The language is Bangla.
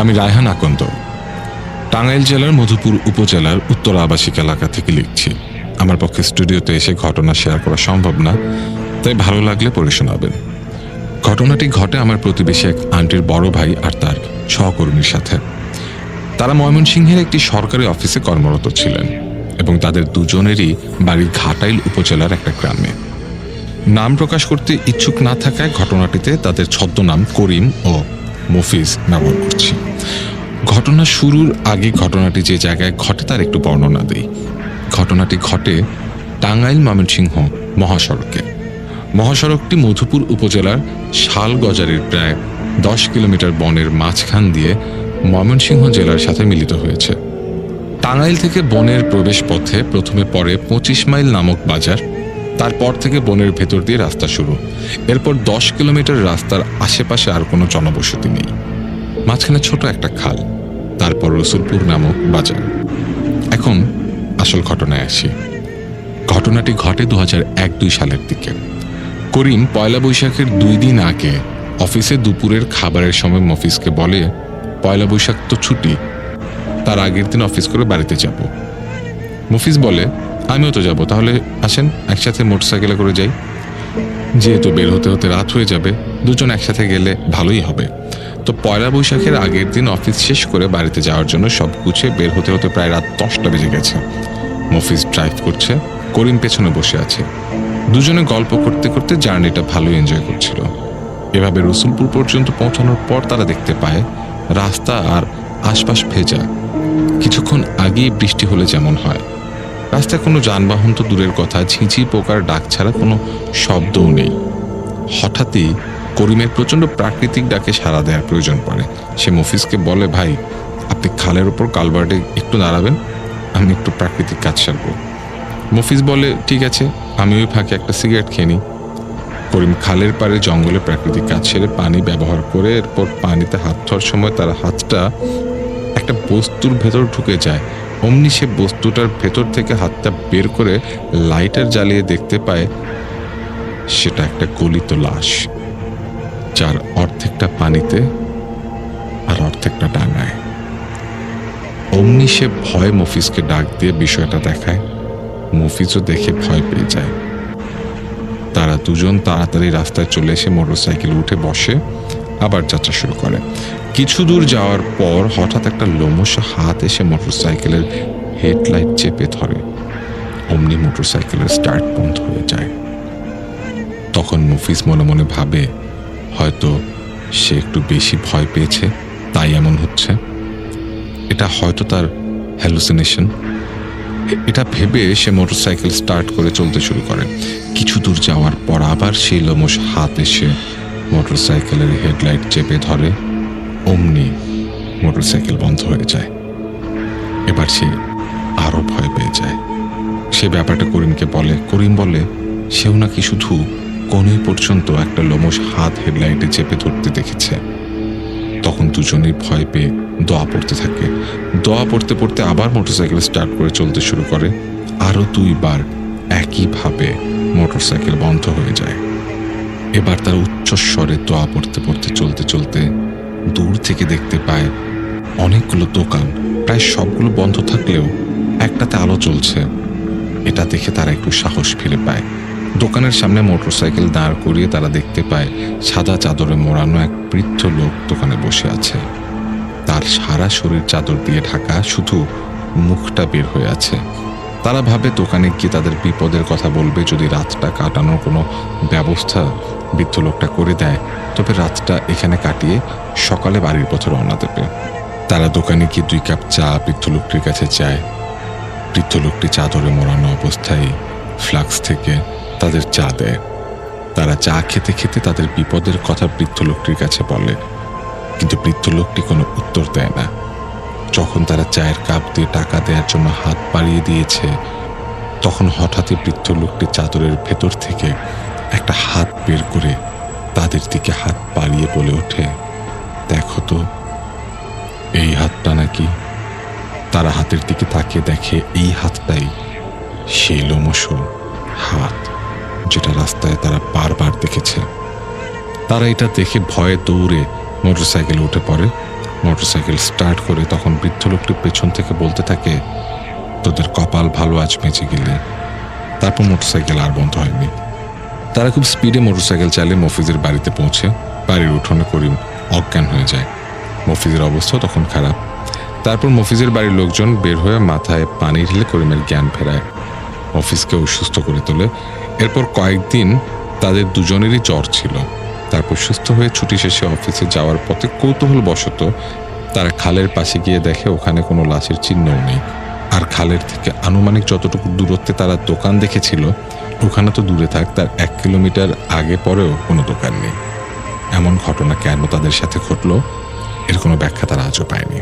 আমি রায়হান আকন্দ। টাঙ্গাইল জেলার মধুপুর উপজেলার উত্তর আবাসিক এলাকা থেকে লিখছি। আমার পক্ষে স্টুডিওতে এসে ঘটনা শেয়ার করা সম্ভব না, তাই ভালো লাগলে পড়ে শোনাবেন। ঘটনাটি ঘটে আমার প্রতিবেশী এক আন্টির বড় ভাই আর তার সহকর্মীর সাথে। তারা ময়মনসিংহের একটি সরকারি অফিসে কর্মরত ছিলেন এবং তাদের দুজনেরই বাড়ি ঘাটাইল উপজেলার একটা গ্রামে। নাম প্রকাশ করতে ইচ্ছুক না থাকায় ঘটনাটিতে তাদের ছদ্মনাম করিম ও মফিজ ব্যবহার করছি। ঘটনা শুরুর আগে ঘটনাটি যে জায়গায় ঘটে তার একটু বর্ণনা দেই। ঘটনাটি ঘটে টাঙ্গাইল ময়মনসিংহ মহাসড়কে। মহাসড়কটি মধুপুর উপজেলার শালগজারের প্রায় দশ কিলোমিটার বনের মাঝখান দিয়ে ময়মনসিংহ জেলার সাথে মিলিত হয়েছে। টাঙ্গাইল থেকে বনের প্রবেশ পথে প্রথমে পড়ে পঁচিশ মাইল নামক বাজার, তারপর থেকে বনের ভেতর দিয়ে রাস্তা শুরু। এরপর দশ কিলোমিটার রাস্তার আশেপাশে আর কোনো জনবসতি নেই। মাঝখানে ছোট একটা খাল। তারপর রসুলপুর নামক বাজার। এখন আসল ঘটনায় আসি। ঘটনাটি ঘটে দু হাজার এক দুই সালের দিকে। করিম পয়লা বৈশাখের দুই দিন আগে অফিসে দুপুরের খাবারের সময় মফিসকে বলে, পয়লা বৈশাখ তো ছুটি, তার আগের দিন অফিস করে বাড়িতে যাব। মফিজ বলে, আমিও তো যাব, তাহলে আসেন, একসাথে মোটরসাইকেলে করে যাই। যেহেতু বের হতে হতে রাত হয়ে যাবে, দুজন একসাথে গেলে ভালোই হবে। তো পয়লা বৈশাখের আগের দিন অফিস শেষ করে বাড়িতে যাওয়ার জন্য সব গুছিয়ে বের হতে হতে প্রায় রাত দশটা বেজে গেছে। মফিজ ড্রাইভ করছে, করিম পেছনে বসে আছে। দুজনে গল্প করতে করতে জার্নিটা ভালোই এনজয় করছিল। এভাবে রসুলপুর পর্যন্ত পৌঁছানোর পর তারা দেখতে পায়, রাস্তা আর আশপাশ ভেজা। কিছুক্ষণ আগেই বৃষ্টি হলে যেমন হয়। রাস্তায় কোনো যানবাহন তো দূরের কথা, ঝিঁঝি পোকার ডাক ছাড়া কোনো শব্দও নেই। হঠাৎই করিমের প্রচণ্ড প্রাকৃতিক ডাকে সাড়া দেওয়ার প্রয়োজন পড়ে। সে মফিজকে বলে, ভাই, আপনি খালের ওপর কালভার্টে একটু দাঁড়াবেন আমি একটু প্রাকৃতিক কাজ সারবো। মফিজ বলে, ঠিক আছে, আমি ওই ফাঁকে একটা সিগারেট খেয়ে নিই। করিম খালের পাড়ে জঙ্গলে প্রাকৃতিক কাজ সেরে পানি ব্যবহার করে এরপর পানিতে হাত ধোয়ার সময় তার হাতটা একটা বস্তুর ভেতর ঢুকে যায়। অমনি সে বস্তুটার ভেতর থেকে হাতটা বের করে লাইটার জ্বালিয়ে দেখতে পায়, সেটা একটা গলিত লাশ। যার অর্ধেকটা পানিতে আর অর্ধেকটা ডাঙায়। অমনি সে ভয় মফিজকে ডাক দিয়ে বিষয়টা দেখায়। মফিজও দেখে ভয় পেয়ে যায়। তারা দুজন তাড়াতাড়ি রাস্তায় চলে এসে মোটরসাইকেলে উঠে বসে আবার যাত্রা শুরু করে। কিছু দূর যাওয়ার পর হঠাৎ একটা লোমশ হাত এসে মোটরসাইকেলের হেডলাইট চেপে ধরে। অমনি মোটরসাইকেলের স্টার্ট বন্ধ হয়ে যায়। তখন মুফিস মনে মনে ভাবে হয়তো সে একটু বেশি ভয় পেয়েছে, তাই এমন হচ্ছে। এটা হয়তো তার হ্যালুসিনেশন এটা ভেবে সে মোটরসাইকেল স্টার্ট করে চলতে শুরু করে। কিছু দূর যাওয়ার পর আবার সেই লোমশ হাত এসে মোটরসাইকেলের হেডলাইট চেপে ধরে, অমনি মোটরসাইকেল বন্ধ হয়ে যায়। এবার সে আরও ভয় পেয়ে যায়। সে ব্যাপারটা করিমকে বলে, করিম বলে, সেও নাকি শুধু কোনই পর্যন্ত একটা লোমশ হাত হেডলাইটে চেপে ধরতে দেখেছে। তখন দুজনেই ভয় পেয়ে দোয়া পড়তে থাকে। দোয়া পড়তে পড়তে আবার মোটরসাইকেল স্টার্ট করে চলতে শুরু করে। আরও দুইবার একইভাবে মোটরসাইকেল বন্ধ হয়ে যায়। এবার তার উচ্চস্বরে দোয়া পড়তে পড়তে চলতে চলতে দূর থেকে দেখতে পায় অনেকগুলো দোকান, প্রায় সবগুলো বন্ধ থাকলেও একটাতে আলো চলছে এটা দেখে তারা একটু সাহস ফিরে পায়। দোকানের সামনে মোটরসাইকেল দাঁড় করিয়ে তারা দেখতে পায়, সাদা চাদরে মোড়ানো এক বৃদ্ধ লোক দোকানে বসে আছে। তার সারা শরীর চাদর দিয়ে ঢাকা, শুধু মুখটা বের হয়ে আছে। তারা ভাবে দোকানে গিয়ে তাদের বিপদের কথা বলবে, যদি রাতটা কাটানোর কোনো ব্যবস্থা বৃদ্ধ লোকটা করে দেয়, তবে রাতটা এখানে কাটিয়ে সকালে বাড়ির পথে রওনা দেবে। তারা দোকানে গিয়ে দুই কাপ চা বৃদ্ধ লোকটির কাছে চায়। বৃদ্ধ লোকটি চাদরে মোড়ানো অবস্থায় ফ্লাক্স থেকে তাদের চা দেয়। তারা চা খেতে খেতে তাদের বিপদের কথা বৃদ্ধ লোকটির কাছে বলে, কিন্তু বৃদ্ধ লোকটি কোনো উত্তর দেয় না। যখন তারা চায়ের কাপ দিয়ে টাকা দেওয়ার জন্য হাত বাড়িয়ে দিয়েছে, তখন হঠাৎই বৃদ্ধ লোকটি চাদরের ভেতর থেকে একটা হাত বের করে তাদের দিকে হাত বাড়িয়ে বলে ওঠে, দেখো তো, এই হাতটা নাকি? তারা হাতের দিকে তাকিয়ে দেখে এই হাতটাই সেই লোমশ হাত যেটা রাস্তায় তারা বারবার দেখেছে। তারা এটা দেখে ভয়ে দৌড়ে মোটরসাইকেলে উঠে পড়ে। মোটরসাইকেল স্টার্ট করে তখন বৃদ্ধ লোকটি পেছন থেকে বলতে থাকে, তোদের কপাল ভালো আজ বেঁচে গেলে। তারপর মোটরসাইকেল আর বন্ধ হয়নি। তারা খুব স্পিডে মোটরসাইকেল চালিয়ে মফিজের বাড়িতে পৌঁছে। বাড়ির উঠোনে করিম অজ্ঞান হয়ে যায়। মফিজের অবস্থা তখন খারাপ। তারপর মফিজের বাড়ির লোকজন বের হয়ে মাথায় পানি ঢেলে করিমের জ্ঞান ফেরায়। মফিজকে অসুস্থ করে তোলে। এরপর কয়েকদিন তাদের দুজনেরই জ্বর ছিল। তারপর সুস্থ হয়ে ছুটি শেষে অফিসে যাওয়ার পথে কৌতূহল বশত তারা খালের পাশে গিয়ে দেখে ওখানে কোনো লাশের চিহ্নও নেই। আর খালের থেকে আনুমানিক যতটুকু দূরত্বে তারা দোকান দেখেছিল, ওখানে তো দূরে থাক, তার এক কিলোমিটার আগে পরেও কোনো দোকান নেই। এমন ঘটনা কেন তাদের সাথে ঘটলো, এর কোনো ব্যাখ্যা তারা আজও পায়নি।